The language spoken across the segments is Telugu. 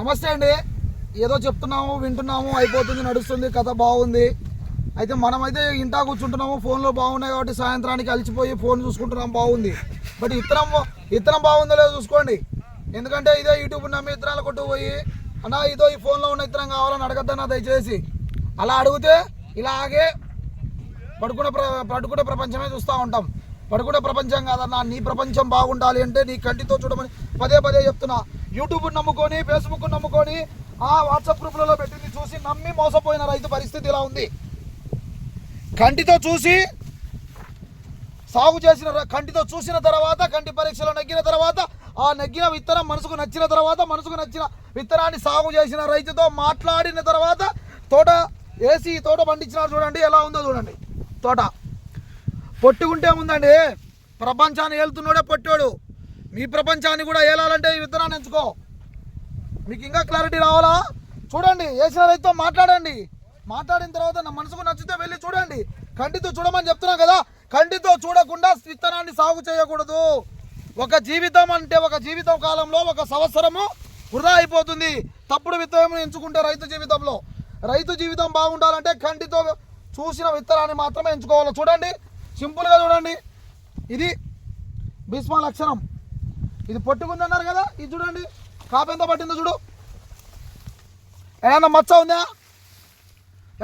నమస్తే అండి. ఏదో చెప్తున్నాము వింటున్నాము అయిపోతుంది నడుస్తుంది కథ బాగుంది. అయితే మనమైతే ఇంటా కూర్చుంటున్నాము ఫోన్లో బాగున్నాయి కాబట్టి సాయంత్రానికి అలిచిపోయి ఫోన్ చూసుకుంటున్నాం బాగుంది. బట్ ఇత్తనం ఇత్తనం బాగుందో లేదో చూసుకోండి. ఎందుకంటే ఇదే యూట్యూబ్ నమ్మి ఇతరాలు కొట్టు పోయి అన్నా ఇదో ఈ ఫోన్లో ఉన్న ఇతరం కావాలని అడగద్దన్నా దయచేసి. అలా అడిగితే ఇలాగే పడుకునే ప్ర పడుకునే ప్రపంచమే చూస్తూ ఉంటాం. పడుకునే ప్రపంచం కాదన్నా నీ ప్రపంచం బాగుండాలి అంటే నీ కంటితో చూడమని పదే పదే చెప్తున్నా. యూట్యూబ్ నమ్ముకొని ఫేస్బుక్ నమ్ముకొని ఆ వాట్సాప్ గ్రూపులలో పెట్టింది చూసి నమ్మి మోసపోయిన రైతు పరిస్థితి ఇలా ఉంది. కంటితో చూసి సాగు చేసిన కంటితో చూసిన తర్వాత కంటి పరీక్షలో నెగ్గిన తర్వాత ఆ నెగ్గిన విత్తనం మనసుకు నచ్చిన తర్వాత మనసుకు నచ్చిన విత్తనాన్ని సాగు చేసిన రైతుతో మాట్లాడిన తర్వాత తోట వేసి తోట పండించిన చూడండి ఎలా ఉందో చూడండి. తోట. పొట్టుకుంటే ఉందండి ప్రపంచాన్ని వెళ్తున్నాడే పొట్టాడు. మీ ప్రపంచాన్ని కూడా ఏలాలంటే ఈ విత్తనాన్ని ఎంచుకో. మీకు ఇంకా క్లారిటీ రావాలా? చూడండి వేసిన రైతుతో మాట్లాడండి. మాట్లాడిన తర్వాత నా మనసుకు నచ్చితే వెళ్ళి చూడండి. కంటితో చూడమని చెప్తున్నా కదా కంటితో చూడకుండా విత్తనాన్ని సాగు చేయకూడదు. ఒక జీవితం అంటే ఒక జీవితం కాలంలో ఒక సంవత్సరము వృధా అయిపోతుంది. తప్పుడు విత్తనం ఎంచుకుంటే రైతు జీవితంలో. రైతు జీవితం బాగుండాలంటే కంటితో చూసిన విత్తనాన్ని మాత్రమే ఎంచుకోవాలి. చూడండి సింపుల్గా చూడండి. ఇది భీష్మ లక్షణం. ఇది పొట్టుకుందన్నారు కదా ఇది చూడండి. కాపు ఎంత పట్టిందో చూడు. ఏడన్నా మచ్చ ఉందా?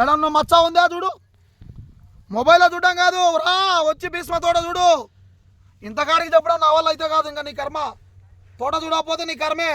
ఏడన్నా మచ్చ ఉందా చూడు. మొబైల్లో చూడడం కాదు రా వచ్చి భీష్మ తోట చూడు. ఇంతకాడికి చెప్పడం నా వల్ల అయితే కాదు ఇంకా నీ కర్మ. తోట చూడకపోతే నీ కర్మే.